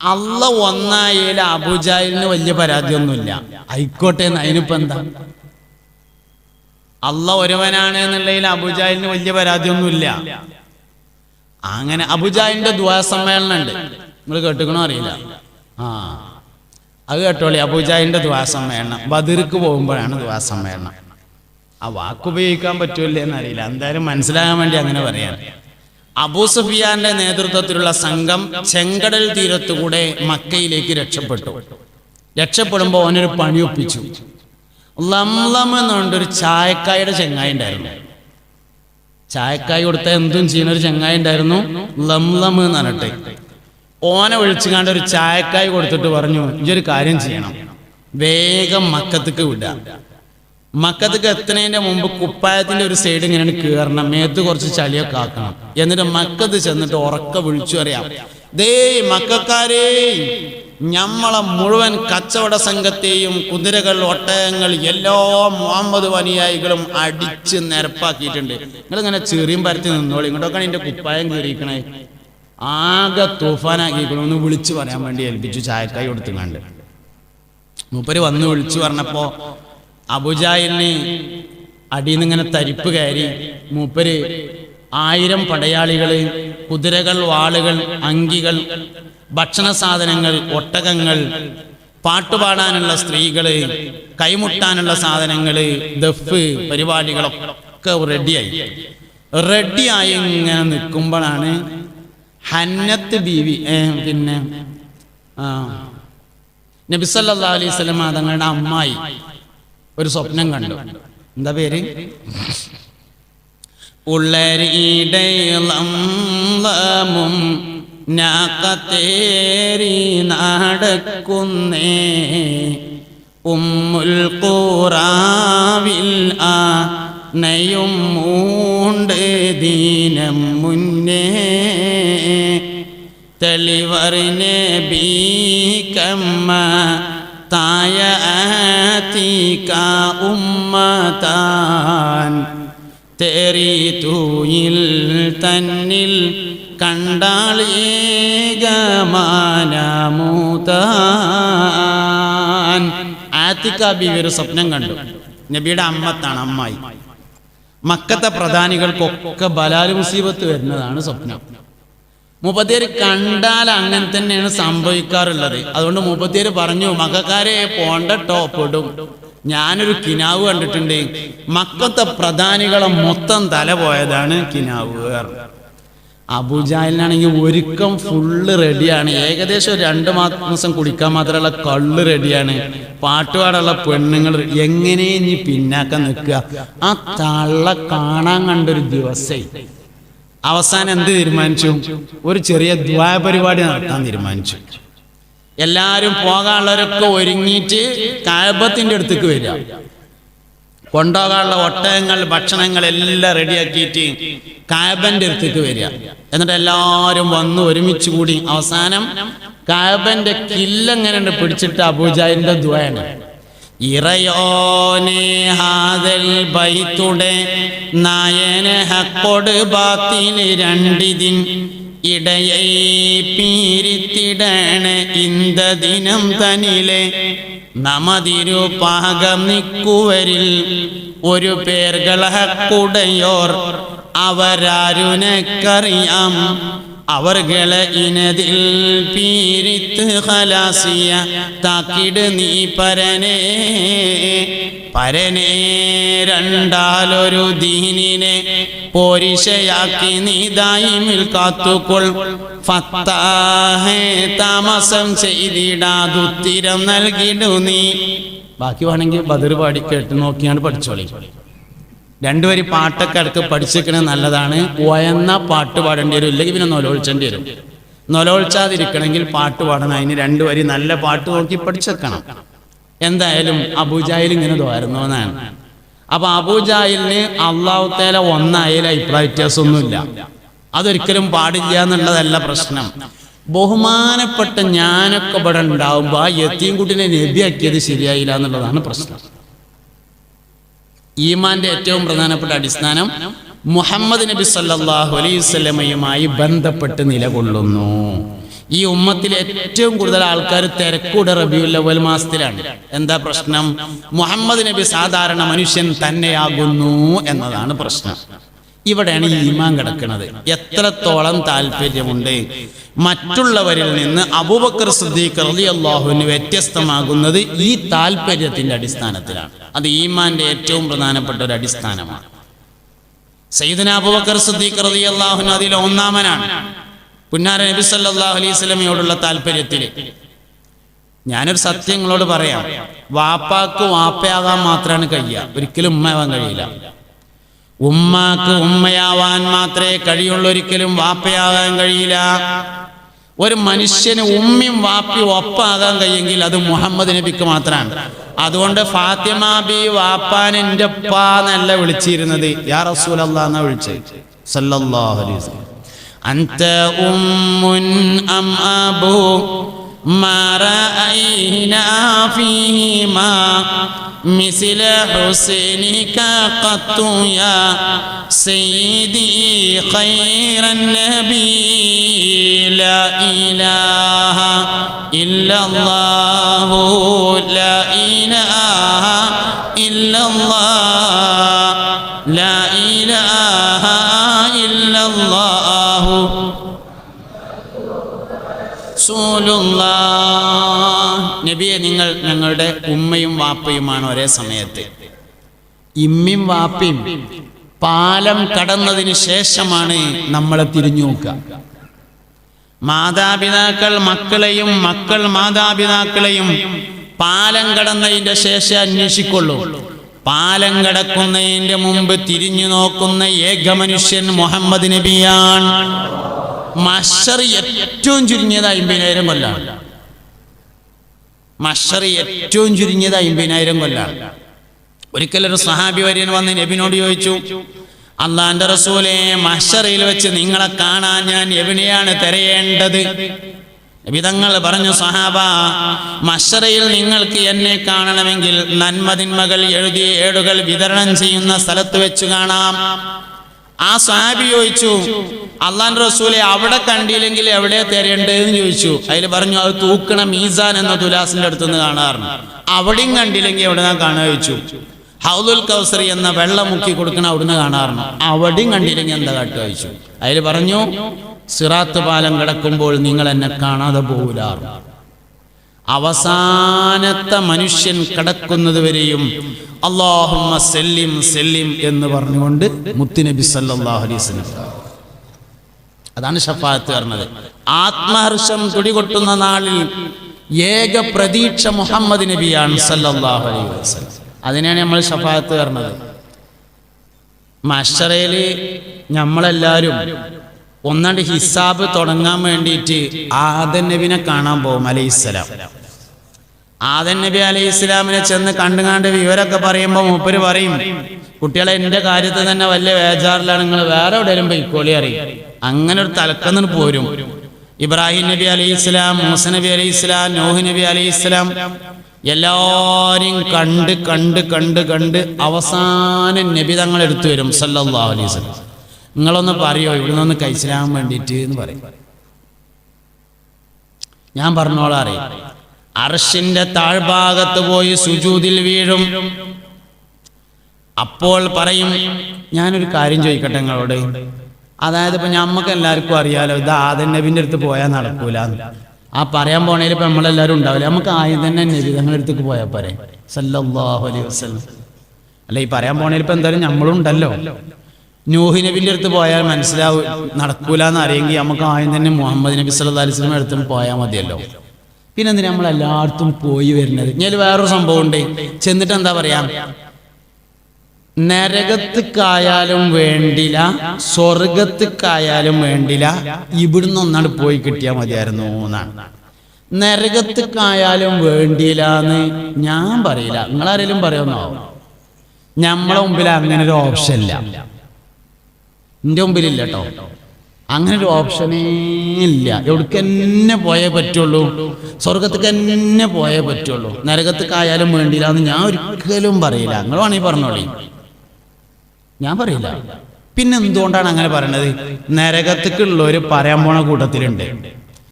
അല്ല ഒന്നായാലും അബുജാലിന് വലിയ പരാതിയൊന്നുമില്ല. ആയിക്കോട്ടെ അതിനിപ്പോ എന്താ? അല്ല ഒരുവനാണ് എന്നുള്ളതിൽ അബുജാലിന് വലിയ പരാതിയൊന്നുമില്ല. അങ്ങനെ അബുജാലിന്റെ ദ്വാ സമ്മേളനം ഉണ്ട് നിങ്ങൾ കേട്ടുക്കണോ അറിയില്ല? ആ. അത് കേട്ടോളി അബുജാലിന്റെ ദ്വാ സമ്മേളനം. ബദിർക്ക് പോകുമ്പോഴാണ് ദ്വാ സമ്മേളനം. ആ വാക്കുപയോഗിക്കാൻ പറ്റൂല്ലേ എന്നറിയില്ല. എന്തായാലും മനസ്സിലാകാൻ വേണ്ടി അങ്ങനെ പറയാം. അബൂ സുഫിയാന്റെ നേതൃത്വത്തിലുള്ള സംഘം ചെങ്കടൽ തീരത്തുകൂടെ മക്കയിലേക്ക് രക്ഷപ്പെട്ടു. രക്ഷപ്പെടുമ്പോൾ അവനൊരു പണി ഒപ്പിച്ചു. ലംലം എന്നുകൊണ്ട് ഒരു ചായക്കായുടെ ചെങ്ങായി ഉണ്ടായിരുന്നു. ചായക്കായി കൊടുത്ത എന്തും ചെയ്യുന്ന ഒരു ചെങ്ങായി ഉണ്ടായിരുന്നു. ലംലം എന്ന് പറഞ്ഞിട്ട്. ഓനെ വിളിച്ചുകാണ്ട് ഒരു ചായക്കായി കൊടുത്തിട്ട് പറഞ്ഞു ഈ ഒരു കാര്യം ചെയ്യണം. വേഗം മക്കത്തേക്ക് വിടുക മക്കത്തേക്ക് എത്തുന്നതിന്റെ മുമ്പ് കുപ്പായത്തിന്റെ ഒരു സൈഡ് ഇങ്ങനെ കീറണം മേത്ത് കുറച്ച് ചളിയൊക്കെ ആക്കണം. എന്നിട്ട് മക്കത്ത് ചെന്നിട്ട് ഉറക്ക വിളിച്ചു അറിയാം ദേ മക്കാരേ ഞമ്മളെ മുഴുവൻ കച്ചവട സംഘത്തെയും കുതിരകൾ ഒട്ടകങ്ങൾ എല്ലാ മുഹമ്മദ് വനിയായികളും അടിച്ച് നിരപ്പാക്കിയിട്ടുണ്ട്. നിങ്ങൾ ഇങ്ങനെ ചെറിയും പരത്തി നിന്നോളി ഇങ്ങോട്ടൊക്കെയാണ് എന്റെ കുപ്പായം കീറിയിക്കണേ ആകെ തൂഫാനാക്കിക്കണം ഒന്ന് വിളിച്ചു പറയാൻ വേണ്ടി ഏൽപ്പിച്ചു ചായക്കായി കൊടുത്തുങ്ങാണ്ട് മൂപ്പര് വന്ന് വിളിച്ചു പറഞ്ഞപ്പോ അബുജാലിന് അടിയിൽ നിന്നിങ്ങനെ തരിപ്പ് കയറി മൂപ്പര് ആയിരം പടയാളികൾ കുതിരകൾ വാളുകൾ അങ്കികൾ ഭക്ഷണ സാധനങ്ങൾ ഒട്ടകങ്ങൾ പാട്ടുപാടാനുള്ള സ്ത്രീകൾ കൈമുട്ടാനുള്ള സാധനങ്ങൾ ദഫ് പരിപാടികളൊക്കെ റെഡിയായി. റെഡിയായി ഇങ്ങനെ നിൽക്കുമ്പോഴാണ് ഹന്നത്ത് ബീവി പിന്നെ നബിസല്ലാ അലൈഹി സ്വലം തങ്ങളുടെ അമ്മായി ഒരു സ്വപ്നം കണ്ടു. എന്താ പേര്? ഉള്ളരിടയിളം നാക്കത്തേരി നടക്കുന്നേ. ഉമ്മുൽ കൂറാവിൽ ആ നയും മൂണ്ട് ദീനം മുന്നേ. തെളിവറിനെ ബീക്കമ്മ തായ ആത്തിക ഉമ്മതാൻ തേറി തൂയിൽ തന്നിൽ കണ്ടാളേകമാനമൂതാൻ ആത്തിക ബീവി ഒരു സ്വപ്നം കണ്ടു. നബിയുടെ അമ്മത്താണ് അമ്മായി. മക്കത്തെ പ്രധാനികൾക്കൊക്കെ ബലാൽ മുസീബത്ത് വരുന്നതാണ് സ്വപ്നം. മുപ്പത്തിയേര് കണ്ടാൽ അങ്ങനെ തന്നെയാണ് സംഭവിക്കാറുള്ളത്. അതുകൊണ്ട് മുപ്പത്തിയേര് പറഞ്ഞു മകക്കാരെ പോണ്ടട്ടോ പെടും. ഞാനൊരു കിനാവ് കണ്ടിട്ടുണ്ട്. മക്കത്തെ പ്രധാനികളെ മൊത്തം തല പോയതാണ് കിനാവ് അബുജാലിനാണെങ്കിൽ ഒരുക്കം ഫുള്ള് റെഡിയാണ് ഏകദേശം രണ്ട് മാസം കുടിക്കാൻ മാത്രമുള്ള കള്ള് റെഡിയാണ് പാട്ടുപാടുള്ള പെണ്ണുങ്ങൾ എങ്ങനെ ഇനി പിന്നാക്കം നിൽക്കുക? ആ തള്ള കാണാൻ കണ്ടൊരു ദിവസേ. അവസാനം എന്ത് തീരുമാനിച്ചു? ഒരു ചെറിയ ദ്വായ പരിപാടി നടത്താൻ തീരുമാനിച്ചു. എല്ലാവരും പോകാനുള്ളവരൊക്കെ ഒരുങ്ങിയിട്ട് കായബത്തിന്റെ അടുത്തേക്ക് വരിക. കൊണ്ടുപോകാനുള്ള ഒട്ടകങ്ങൾ ഭക്ഷണങ്ങൾ എല്ലാം റെഡിയാക്കിയിട്ട് കായബന്റെ അടുത്തേക്ക് വരിക. എന്നിട്ട് എല്ലാവരും വന്ന് ഒരുമിച്ച് കൂടി അവസാനം കായബന്റെ കില്ലെങ്ങനെ പിടിച്ചിട്ട് അബൂജാലിന്റെ ദ്വയാണ് ഇറയോനെ ഹാദൽ നായനെ രണ്ടിതിൻ ഇടയൈ പീരിത്തിടണ ഇന്ത ദിനം തനിലെ നമതിരു പാകം നിക്കുവരിൽ ഒരു പേർകളഹക്കുടയോർ അവരാരുനക്കറിയാം. അവർകളെ ഇനതിൽ പീരിത്ത് ഹലാസിയ താക്കിട് നീ പരനേ. പരനേ രണ്ടാലൊരു ദീനിനെ പോരിശയാക്കി നീ ദായിമിൽ കാത്തുകൊൾ. ഫത്താഹേ താമസം ചെയ്തിടാതുത്തിരം നൽകിടു നീ. ബാക്കി വേണമെങ്കിൽ ബദർ പാടി കേട്ട് നോക്കിയാണ് പഠിച്ചോളി. രണ്ടുപേരി പാട്ടൊക്കെ അടുത്ത് പഠിച്ചിരിക്കണത് നല്ലതാണ്. ഒയന്ന പാട്ട് പാടേണ്ടി വരും. ഇല്ലെങ്കിൽ പിന്നെ നൊലോളിച്ചേണ്ടി വരും. നൊലോളിച്ചാതിരിക്കണമെങ്കിൽ പാട്ട് പാടണം. അതിന് രണ്ടുപേരി നല്ല പാട്ട് നോക്കി പഠിച്ചെക്കണം. എന്തായാലും അബൂജായിൽ ഇങ്ങനെ തോരുന്നു എന്നാണ്. അപ്പൊ അബുജായിലിന് അള്ളാഹുത്തേല ഒന്നായാലും അഭിപ്രായ വ്യത്യാസമൊന്നുമില്ല. അതൊരിക്കലും പാടില്ല എന്നുള്ളതല്ല പ്രശ്നം. ബഹുമാനപ്പെട്ട ഞാനൊക്കെ ഇവിടെ ഉണ്ടാവുമ്പോ ആ യത്തീം കുട്ടിനെ നബിയാക്കിയത് ശരിയായില്ല എന്നുള്ളതാണ് പ്രശ്നം. ഈമാന്റെ ഏറ്റവും പ്രധാനപ്പെട്ട അടിസ്ഥാനം മുഹമ്മദ് നബി സല്ലാഹു അലൈഹി ബന്ധപ്പെട്ട് നിലകൊള്ളുന്നു. ഈ ഉമ്മത്തിൽ ഏറ്റവും കൂടുതൽ ആൾക്കാർ തിരക്കൂടെ റബിയുല്ലവൽ മാസത്തിലാണ്. എന്താ പ്രശ്നം? മുഹമ്മദ് നബി സാധാരണ മനുഷ്യൻ തന്നെയാകുന്നു എന്നതാണ് പ്രശ്നം. ഇവിടെയാണ് ഈ ഈമാൻ കിടക്കുന്നത്. എത്രത്തോളം താല്പര്യമുണ്ട്? മറ്റുള്ളവരിൽ നിന്ന് അബൂബക്കർ സിദ്ദീഖ് അള്ളാഹുവിന് വ്യത്യസ്തമാകുന്നത് ഈ താല്പര്യത്തിന്റെ അടിസ്ഥാനത്തിലാണ്. അത് ഈമാന്റെ ഏറ്റവും പ്രധാനപ്പെട്ട ഒരു അടിസ്ഥാനമാണ്. സയ്യിദന അബൂബക്കർ സിദ്ദീഖ് അള്ളാഹു അതിൽ ഒന്നാമനാണ്. പുന്നാര നബി സല്ലാഹു അലൈഹി സ്വലമയോടുള്ള താല്പര്യത്തിൽ ഞാനൊരു സത്യം നിങ്ങളോട് പറയാം. വാപ്പാക്ക് വാപ്പയാകാൻ മാത്രമാണ് കഴിയുക. ഒരിക്കലും ഉമ്മയാവാൻ കഴിയില്ല. ഉമ്മാക്ക് ഉമ്മയാവാൻ മാത്രമേ കഴിയുള്ളൂ ഒരിക്കലും വാപ്പയാകാൻ കഴിയില്ല. ഒരു മനുഷ്യന് ഉമ്മയും വാപ്പയും ഒപ്പാകാൻ കഴിയെങ്കിൽ അത് മുഹമ്മദ് നബിക്ക് മാത്രമാണ്. അതുകൊണ്ട് ഫാത്തിമ ബി വാപ്പാൻ എന്റെ ഉപ്പാന്നല്ല വിളിച്ചിരുന്നത്. യാ റസൂൽ എന്നാ വിളിച്ചത്? സല്ലല്ലാഹു അലൈഹി വസല്ലം. അൻത ഉമ്മുൻ അം അബൂ മാ ഫീമാ مثل حسنك قط يا سيدي خير النبي. لا إله إلا الله. നിങ്ങൾ ഞങ്ങളുടെ ഉമ്മയും വാപ്പയുമാണ് ഒരേ സമയത്ത്. ഇമ്മിയും വാപ്പയും പാലം കടന്നതിന് ശേഷമാണ് നമ്മളെ തിരിഞ്ഞു നോക്കുക മാതാപിതാക്കൾ മക്കളെയും മക്കൾ മാതാപിതാക്കളെയും പാലം കടന്നതിന്റെ ശേഷം അന്വേഷിക്കുള്ളൂ. പാലം കടക്കുന്നതിന്റെ മുമ്പ് തിരിഞ്ഞു നോക്കുന്ന ഏക മനുഷ്യൻ മുഹമ്മദ് നബിയാണ്. മഷർ ഏറ്റവും ചുരുങ്ങിയത് അമ്പതിനായിരം കൊല്ലാണ്. മഷർ ഏറ്റവും ചുരുങ്ങിയത് അമ്പതിനായിരം കൊല്ലാണ് ഒരിക്കലൊരു സഹാബി വര്യൻ വന്ന് നബിനോട് ചോദിച്ചു അള്ളാന്റെ റസൂലെ മഷറയിൽ വെച്ച് നിങ്ങളെ കാണാൻ ഞാൻ എവിടെയാണ് തിരയേണ്ടത്? വിധങ്ങൾ പറഞ്ഞു സഹാബ മഷറയിൽ നിങ്ങൾക്ക് എന്നെ കാണണമെങ്കിൽ നന്മതിന്മകൾ എഴുതിയ ഏടുകൾ വിതരണം ചെയ്യുന്ന സ്ഥലത്ത് വെച്ച് കാണാം. ആ സാബി ചോദിച്ചു അള്ളാൻ റസൂലെ അവിടെ കണ്ടില്ലെങ്കിൽ എവിടെ തിരയണ്ടേന്ന് ചോദിച്ചു. അതിൽ പറഞ്ഞു അത് തൂക്കണ മീസാൻ എന്ന തുലാസിന്റെ അടുത്തുനിന്ന് കാണാറുണ്ട്. അവിടെയും കണ്ടില്ലെങ്കിൽ എവിടെ ഞാൻ കാണാൻ ചോദിച്ചു. ഹൗദുൽ കൗസറി എന്ന വെള്ളം മുക്കി കൊടുക്കണ അവിടുന്ന് കാണാറുണ്ട്. അവിടെയും കണ്ടില്ലെങ്കിൽ എന്താ കാട്ടു ചോദിച്ചു. അതിൽ പറഞ്ഞു സിറാത്ത് പാലം കിടക്കുമ്പോൾ നിങ്ങൾ എന്നെ കാണാതെ പോകില്ലാറുണ്ട് അവസാനത്തെ മനുഷ്യൻ കിടക്കുന്നത് വരെയും അള്ളാഹുമ്മ സെല്ലിം സെല്ലിം എന്ന് പറഞ്ഞുകൊണ്ട് മുത്തുനബി വസല്ലം. അതാണ് ഷഫാത്ത് പറഞ്ഞത്. ആത്മഹർഷം തുടികൊട്ടുന്ന നാളിൽ ഏക പ്രതീക്ഷ മുഹമ്മദ് നബിയാണ് അലൈഹി അതിനാണ് നമ്മൾ ഷഫാത്ത് പറഞ്ഞത്. മഷറയിൽ നമ്മളെല്ലാവരും ഒന്നാണ്ട് ഹിസാബ് തുടങ്ങാൻ വേണ്ടിയിട്ട് ആദൻ നബിനെ കാണാൻ പോകും അലൈഹിസ്സലാം ആദൻ നബി അലൈഹി ഇസ്ലാമിനെ ചെന്ന് കണ്ടുകാണ്ട് വിവരമൊക്കെ പറയുമ്പോൾ മൂപ്പര് പറയും കുട്ടികളെ എന്റെ കാര്യത്തിൽ തന്നെ വലിയ വേജാറിലാണ് നിങ്ങൾ വേറെ എവിടെയും പൊയ്ക്കോളി അറിയും. അങ്ങനെ ഒരു തലക്കെന്ന് പോരും. ഇബ്രാഹിം നബി അലൈഹി ഇസ്ലാം മൂസ നബി അലൈഹി ഇസ്ലാം നോഹ് നബി അലൈഹി ഇസ്ലാം എല്ലാരെയും കണ്ട് കണ്ട് കണ്ട് കണ്ട് അവസാനം നബി തങ്ങൾ എടുത്തു വരും സല്ലാ അലൈഹി വസല്ലം. നിങ്ങളൊന്ന് പറയോ? ഇവിടെ നിന്ന് കഴിച്ചിലാൻ വേണ്ടിയിട്ട് എന്ന് പറയും. ഞാൻ പറഞ്ഞോളാം അറിയാം. അർഷിന്റെ താഴ്ഭാഗത്ത് പോയി സുജൂതിൽ വീഴും. അപ്പോൾ പറയും ഞാനൊരു കാര്യം ചോദിക്കട്ടെ നിങ്ങളോട്? അതായത് ഇപ്പൊ ഞമ്മക്ക് എല്ലാവർക്കും അറിയാലോ ഇത് ആദ്യം നബിന്റെ അടുത്ത് പോയാൽ നടക്കൂല. ആ പറയാൻ പോണേൽ ഇപ്പൊ നമ്മളെല്ലാവരും ഉണ്ടാവില്ല? നമുക്ക് ആദ്യം തന്നെ നബി തങ്ങളുടെ അടുത്തേക്ക് പോയാൽ പോരെ. സല്ലല്ലാഹു അലൈഹി ഈ പറയാൻ പോണേൽ ഇപ്പൊ എന്തായാലും നമ്മളും ഉണ്ടല്ലോ. നൂഹി നബിന്റെ അടുത്ത് പോയാൽ മനസ്സിലാവും നടക്കൂല എന്ന് അറിയെങ്കിൽ നമുക്ക് ആദ്യം തന്നെ മുഹമ്മദ് നബി സല്ലാ അലൈഹി വസല്ലം അടുത്ത് പോയാൽ മതിയല്ലോ. പിന്നെ എന്തിനാ നമ്മൾ എല്ലായിടത്തും പോയി വരുന്നത്? ഞാൻ വേറൊരു സംഭവം ഉണ്ട്. ചെന്നിട്ട് എന്താ പറയാ? നരകത്തിക്കായാലും വേണ്ടില്ല സ്വർഗത്തിക്കായാലും വേണ്ടില്ല ഇവിടുന്ന് ഒന്നാണ് പോയി കിട്ടിയാൽ മതിയായിരുന്നു എന്നാണ്. നരകത്തിക്കായാലും വേണ്ടില്ല എന്ന് ഞാൻ പറയില്ല. നിങ്ങളാരെങ്കിലും പറയുന്നോ? നമ്മളെ മുമ്പിൽ അങ്ങനെ ഒരു ഓപ്ഷൻ ഇല്ല എന്റെ മുമ്പിലില്ല കേട്ടോ അങ്ങനെ ഒരു ഓപ്ഷനേ ഇല്ല. എവിടേക്ക് തന്നെ പോയേ പറ്റുള്ളൂ. സ്വർഗത്തേക്ക് തന്നെ പോയേ പറ്റുള്ളൂ. നരകത്തേക്കായാലും വേണ്ടിയില്ല എന്ന് ഞാൻ ഒരിക്കലും പറയില്ല. നിങ്ങൾ വേണമെങ്കിൽ പറഞ്ഞോളി. ഞാൻ പറയില്ല. പിന്നെ എന്തുകൊണ്ടാണ് അങ്ങനെ പറയണത്? നരകത്തേക്കുള്ളവർ പറയാൻ പോണ കൂട്ടത്തിലുണ്ട്.